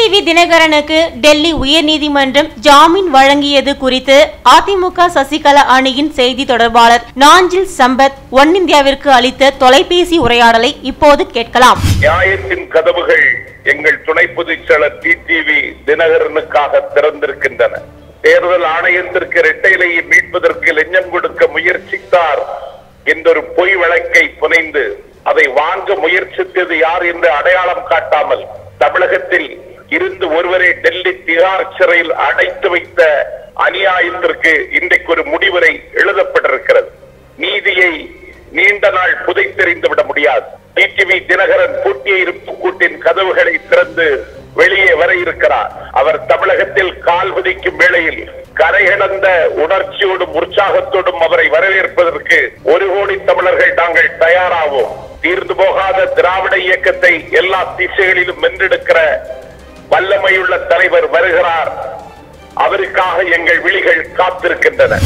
TTV தினகரனுக்கு Delhi உயர்நீதிமன்றம் ஜாமீன் வழங்கியது குறித்து அதிமுக சசிகலா அணியின் செய்தி தொடர்பாளர் நாஞ்சில் சம்பத் ஒன் இந்தியாவிற்கு அளித்த தொலைபேசி உரையாடலை இப்போது கேட்கலாம். நியாயத்தின் கதவுகள் எங்கள் துணை பொதுச் செயலர் டிடிவி தினகரனுக்காக திறந்திருக்கின்றன. தேர்தல் ஆணையத்திற்கு இரட்டையிலேயே மீட்பதற்கு லஞ்சம் கொடுக்க முயற்சித்தார் என்றொரு பொய் வழக்கை புனைந்து அதை வாங்க முயற்சித்தது யார் என்று அடையாளம் காட்டாமல் தமிழகத்தில் இருந்து ஒருவரை டெல்லி திகார் சிறையில் அடைத்து வைத்த அநியாயத்திற்கு இன்றைக்கு ஒரு முடிவுரை எழுதப்பட்டிருக்கிறது. நீதியை நீண்ட நாள் புதைத்தெறிந்து விட முடியாது. டிடிவி தினகரன் பூட்டிய இருப்பு கூட்டின் கதவுகளை திறந்து வெளியே வர இருக்கிறார். அவர் தமிழகத்தில் கால் விதிக்கும் வேளையில் கரையிழந்த உணர்ச்சியோடும் உற்சாகத்தோடும் அவரை வரவேற்பதற்கு ஒரு கோடி தமிழர்கள் நாங்கள் தயாராவோம். தீர்ந்து போகாத திராவிட இயக்கத்தை எல்லா திசைகளிலும் வென்றெடுக்கிற வல்லமையுள்ள தலைவர் வருகிறார். அவருக்காக எங்கள் விழிகள் காத்திருக்கின்றன.